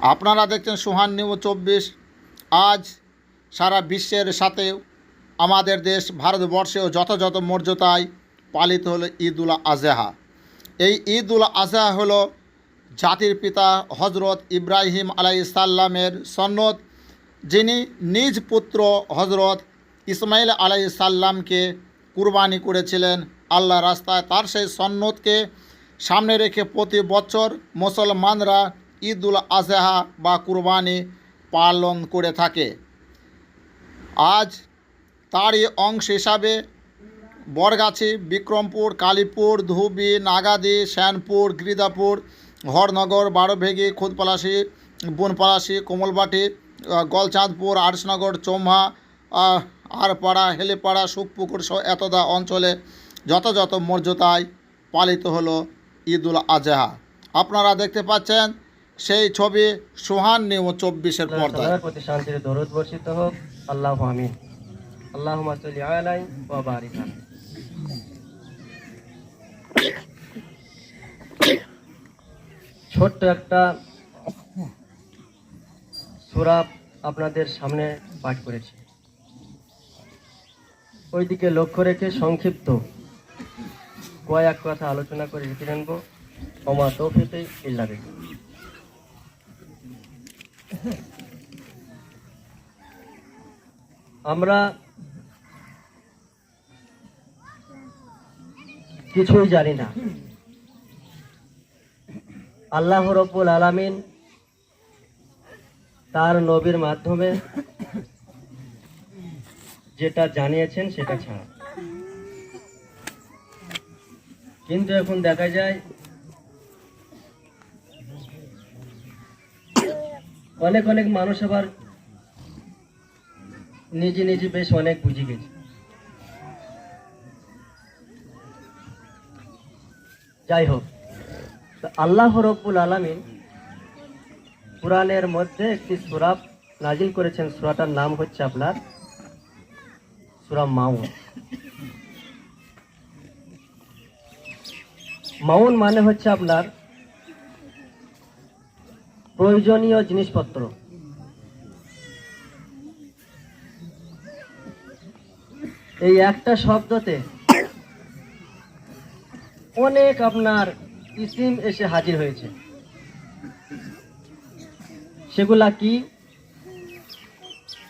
আপনারা দেখছেন সুহান নিউজ চব্বিশ। আজ সারা বিশ্বের সাথে আমাদের দেশ ভারতবর্ষেও যথাযথ মর্যাদায় পালিত হলো ঈদ উল আজহা। এই ঈদ উল আজহা হলো জাতির পিতা হজরত ইব্রাহিম আলাই সাল্লামের সন্নত যিনি নিজ পুত্র হজরত ইসমাইল আলাই সাল্লামকে কুরবানি করেছিলেন। আল্লাহ রাস্তায় তার সেই সন্নতকে সামনে রেখে প্রতি বছর মুসলমানরা ঈদ উল আজহা বা কুরবানি পালন করে থাকে। আজ তারই অংশ হিসাবে বরগাছি, বিক্রমপুর, কালীপুর ধুবি নাগাদি, শ্যানপুর গিরিদাপুর হরনগর, বারোভেগি, খুদপলাশি, বনপলাশি, কোমলবাটি গলচাঁদপুর, আরসনগর, চোমহা আরপাড়া, হেলেপাড়া, সুখপুকুর সহ এতদা অঞ্চলে যথাযথ মর্যাদায় পালিত হলো ঈদ উল আজহা। আপনারা দেখতে পাচ্ছেন সেই ছবি সুহান নিউ চব্বিশের পর্দায়। সবার প্রতি শান্তির দরুদ বর্ষিত হোক। আল্লাহ আমিন। আল্লাহ সাল্লি আলাই ওয়া বারিক আলাইহি। ছোট্ট একটা সূরা আপনাদের সামনে পাঠ করেছি। ওইদিকে লক্ষ্য রেখে সংক্ষিপ্ত কয়েক কথা আলোচনা করে রেখে নেব অমা তৌফিতে ইল্লা। আমরা কিছুই জানি না। আল্লাহ রব্বুল আলামিন তার নবীর মাধ্যমে যেটা জানিয়েছেন সেটা ছাড়া। কিন্তু এখন দেখা যায় অনেক অনেক মানুষ আবার নিজে নিজে বেশ অনেক বুঝে গেছে। যাই হোক আল্লাহ রব্বুল আলামিন কোরআনের মধ্যে একটি সূরা নাজিল করেছেন। সূরাটার নাম হচ্ছে আপনার সূরা মাউন। মাউন মানে হচ্ছে আপনার প্রয়োজনীয় জিনিসপত্র। এই একটা শব্দতে অনেক আপনার ইসিম এসে হাজির হয়েছে। সেগুলা কি?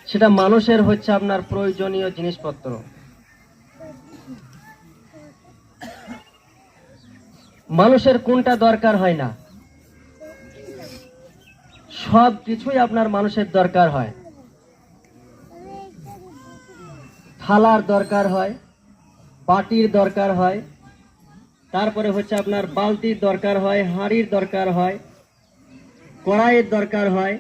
সেটা মানুষের হচ্ছে আপনার প্রয়োজনীয় জিনিসপত্র। মানুষের কোনটা দরকার হয় না। সব কিছুই আপনার মানুষের দরকার হয়। থালার দরকার হয়, বাটির দরকার হয়, তারপরে হচ্ছে আপনার বালতির দরকার হয়, হাঁড়ির দরকার হয়, কড়াইয়ের দরকার হয়।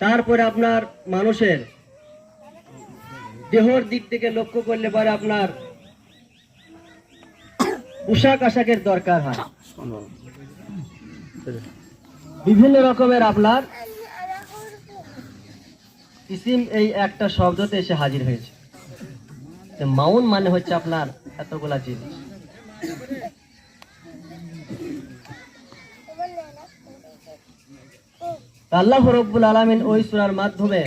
তারপরে আপনার মানুষের দেহর দিক থেকে লক্ষ্য করলে পরে আপনার পোশাক আশাকের দরকার হয়। বিভিন্ন রকমের আপনার ইসিম এই একটা শব্দতে এসে হাজির হয়েছে। মাউন মানে হচ্ছে আপনার এতগুলা জিনিস। আল্লাহ রব্বুল আলমিন ওই সুরার মাধ্যমে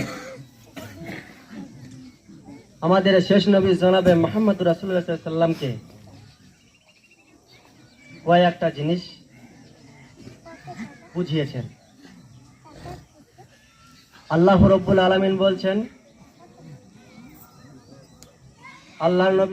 আমাদের শেষ নবী জনাবে মোহাম্মদ রাসুল্লাহ সাল্লামকে কয়েকটা জিনিস বুঝিয়েছেন। আল্লাহ রব্বুল আলমিন বলছেন আল্লাহ নবী